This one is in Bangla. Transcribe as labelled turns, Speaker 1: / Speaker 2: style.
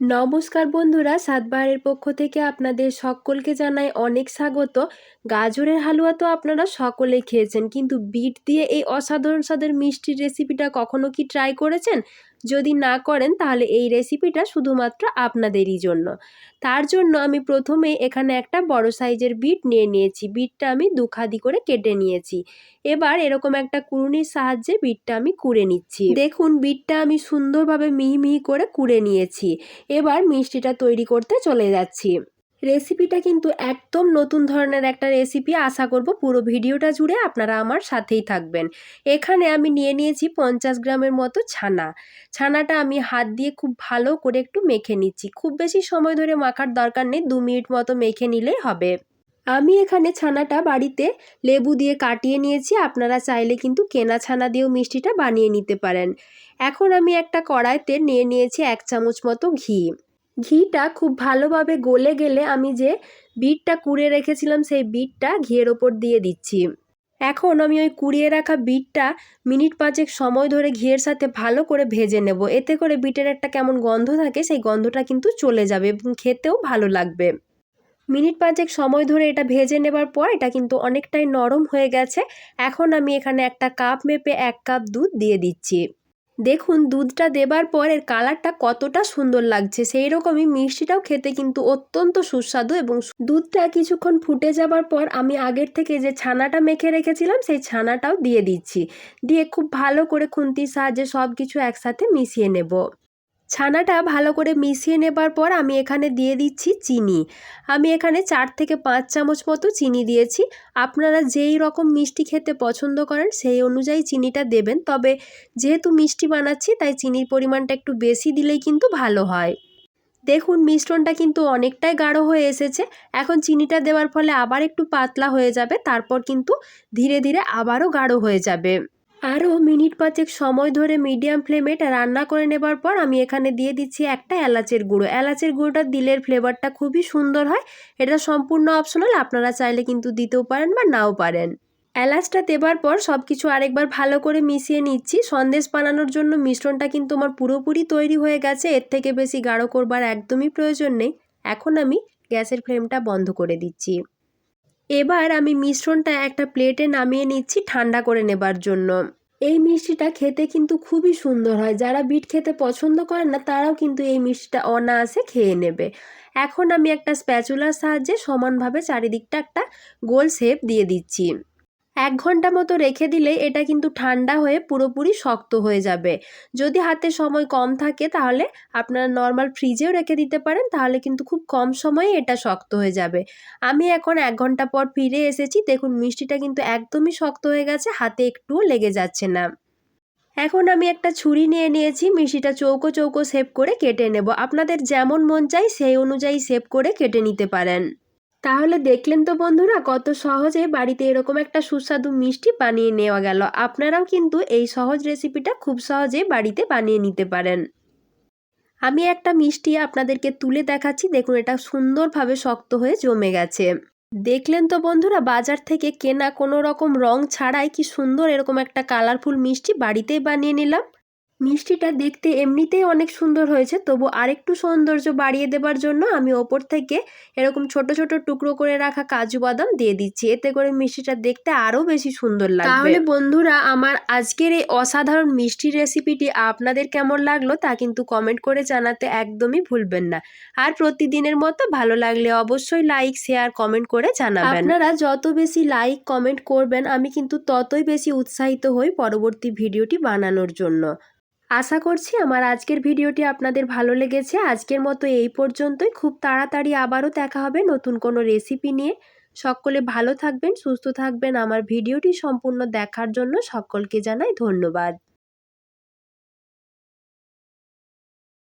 Speaker 1: নমস্কার বন্ধুরা, সাতবাহারের পক্ষ থেকে আপনাদের সকলকে জানাই অনেক স্বাগত। গাজরের হালুয়া তো আপনারা সকলেই খেয়েছেন, কিন্তু বিট দিয়ে এই অসাধারণ স্বাদের মিষ্টির রেসিপিটা কখনো কি ট্রাই করেছেন? যদি না করেন, তাহলে এই রেসিপিটা শুধুমাত্র আপনাদেরই জন্য। তার জন্য আমি প্রথমে এখানে একটা বড় সাইজের বিট নিয়ে নিয়েছি। বিটটা আমি দুখাদি করে কেটে নিয়েছি। এবার এরকম একটা কুড়ুনির সাহায্যে বিটটা আমি কুড়ে নিচ্ছি। দেখুন, বিটটা আমি সুন্দরভাবে মিহি মিহি করে কুড়ে নিয়েছি। এবার মিষ্টিটা তৈরি করতে চলে যাচ্ছি। রেসিপিটা কিন্তু একদম নতুন ধরনের একটা রেসিপি আশা করব পুরো ভিডিওটা জুড়ে আপনারা আমার সাথেই থাকবেন। এখানে আমি নিয়ে নিয়েছি পঞ্চাশ গ্রামের মতো ছানা। ছানাটা আমি হাত দিয়ে খুব ভালো করে একটু মেখে নিচ্ছি। খুব বেশি সময় ধরে মাখার দরকার নেই, দু মিনিট মতো মেখে নিলেই হবে। আমি এখানে ছানাটা বাড়িতে লেবু দিয়ে কাটিয়ে নিয়েছি, আপনারা চাইলে কিন্তু কেনা ছানা দিয়েও মিষ্টিটা বানিয়ে নিতে পারেন। এখন আমি একটা কড়াইতে নিয়ে নিয়েছি এক চামচ মতো ঘি। ঘিটা খুব ভালোভাবে গলে গেলে আমি যে বিটটা কুড়ে রেখেছিলাম, সেই বিটটা ঘিয়ের ওপর দিয়ে দিচ্ছি। এখন আমি ওই কুড়িয়ে রাখা বিটটা মিনিট পাঁচেক সময় ধরে ঘিয়ের সাথে ভালো করে ভেজে নেব। এতে করে বিটের একটা কেমন গন্ধ থাকে, সেই গন্ধটা কিন্তু চলে যাবে এবং খেতেও ভালো লাগবে। মিনিট পাঁচেক সময় ধরে এটা ভেজে নেবার পর এটা কিন্তু অনেকটাই নরম হয়ে গেছে। এখন আমি এখানে একটা কাপ মেপে এক কাপ দুধ দিয়ে দিচ্ছি। দেখুন, দুধটা দেবার পরের কালারটা কতটা সুন্দর লাগছে। সেই রকমই মিষ্টিটাও খেতে কিন্তু অত্যন্ত সুস্বাদু এবং দুধটা কিছুক্ষণ ফুটে যাবার পর আমি আগের থেকে যে ছানাটা মেখে রেখেছিলাম, সেই ছানাটাও দিয়ে দিচ্ছি। দিয়ে খুব ভালো করে খুন্তির সাহায্যে সব কিছু একসাথে মিশিয়ে নেব। ছানাটা ভালো করে মিশিয়ে নেবার পর আমি এখানে দিয়ে দিচ্ছি চিনি। আমি এখানে চার থেকে পাঁচ চামচ মতো চিনি দিয়েছি। আপনারা যেই রকম মিষ্টি খেতে পছন্দ করেন সেই অনুযায়ী চিনিটা দেবেন। তবে যেহেতু মিষ্টি বানাচ্ছি, তাই চিনির পরিমাণটা একটু বেশি দিলেই কিন্তু ভালো হয়। দেখুন, মিশ্রণটা কিন্তু অনেকটাই গাঢ় হয়ে এসেছে। এখন চিনিটা দেওয়ার ফলে আবার একটু পাতলা হয়ে যাবে। তারপর কিন্তু ধীরে ধীরে আবারও গাঢ় হয়ে যাবে। আরও মিনিট পাঁচেক সময় ধরে মিডিয়াম ফ্লেমে এটা রান্না করে নেবার পর আমি এখানে দিয়ে দিচ্ছি একটা এলাচের গুঁড়ো। এলাচের গুঁড়োটা দিলের ফ্লেভারটা খুবই সুন্দর হয়। এটা সম্পূর্ণ অপশনাল, আপনারা চাইলে কিন্তু দিতেও পারেন বা নাও পারেন। এলাচটা দেবার পর সব কিছু আরেকবার ভালো করে মিশিয়ে নিচ্ছি। সন্দেশ বানানোর জন্য মিশ্রণটা কিন্তু আমার পুরোপুরি তৈরি হয়ে গেছে। এর থেকে বেশি গাঢ় করবার একদমই প্রয়োজন নেই। এখন আমি গ্যাসের ফ্লেমটা বন্ধ করে দিচ্ছি। এবার আমি মিশ্রণটা একটা প্লেটে নামিয়ে নিচ্ছি ঠান্ডা করে নেবার জন্য। এই মিষ্টিটা খেতে কিন্তু খুবই সুন্দর হয়। যারা বিট খেতে পছন্দ করেন না, তারাও কিন্তু এই মিষ্টিটা অনায়াসে খেয়ে নেবে। এখন আমি একটা স্প্যাচুলার সাহায্যে সমানভাবে চারিদিকটা একটা গোল শেপ দিয়ে দিচ্ছি। এক ঘণ্টা মতো রেখে দিলে এটা কিন্তু ঠান্ডা হয়ে পুরোপুরি শক্ত হয়ে যাবে। যদি হাতে সময় কম থাকে তাহলে আপনারা নর্মাল ফ্রিজেও রেখে দিতে পারেন, তাহলে কিন্তু খুব কম সময়ে এটা শক্ত হয়ে যাবে। আমি এখন এক ঘণ্টা পর ফিরে এসেছি, দেখুন মিষ্টিটা কিন্তু একদমই শক্ত হয়ে গেছে, হাতে একটুও লেগে যাচ্ছে না। এখন আমি একটা ছুরি নিয়ে নিয়েছি, মিষ্টিটা চৌকো চৌকো শেপ করে কেটে নেব। আপনাদের যেমন মন চাই সেই অনুযায়ী শেপ করে কেটে নিতে পারেন। তাহলে দেখলেন তো বন্ধুরা, কত সহজে বাড়িতে এরকম একটা সুস্বাদু মিষ্টি বানিয়ে নেওয়া গেল। আপনারাও কিন্তু এই সহজ রেসিপিটা খুব সহজে বাড়িতে বানিয়ে নিতে পারেন। আমি একটা মিষ্টি আপনাদেরকে তুলে দেখাচ্ছি। দেখুন, এটা সুন্দরভাবে শক্ত হয়ে জমে গেছে। দেখলেন তো বন্ধুরা, বাজার থেকে কেনা কোনো রকম রং ছাড়াই কি সুন্দর এরকম একটা কালারফুল মিষ্টি বাড়িতেই বানিয়ে নিলাম। মিষ্টিটা দেখতে এমনিতেই অনেক সুন্দর হয়েছে তবু আরেকটু সৌন্দর্য বাড়িয়ে দেবার জন্য আমি ওপর থেকে এরকম ছোট ছোট টুকরো করে রাখা কাজু বাদাম দিয়ে দিচ্ছি। এতে করে মিষ্টিটা দেখতে আরও বেশি সুন্দর লাগবে। তাহলে বন্ধুরা আমার আজকের এই অসাধারণ মিষ্টি রেসিপিটি আপনাদের কেমন লাগল তা কিন্তু কমেন্ট করে জানাতে একদমই ভুলবেন না। আর প্রতিদিনের মতো ভালো লাগলে অবশ্যই লাইক শেয়ার কমেন্ট করে জানাবেন। আপনারা যত বেশি লাইক কমেন্ট করবেন আমি কিন্তু ততই বেশি উৎসাহিত হই পরবর্তী ভিডিওটি বানানোর জন্য। আশা করছি আমার আজকের ভিডিওটি আপনাদের ভালো লেগেছে। আজকের মতো এই পর্যন্তই। খুব তাড়াতাড়ি আবারও দেখা হবে নতুন কোনো রেসিপি নিয়ে। সকলে ভালো থাকবেন, সুস্থ থাকবেন। আমার ভিডিওটি সম্পূর্ণ দেখার জন্য সকলকে জানাই ধন্যবাদ।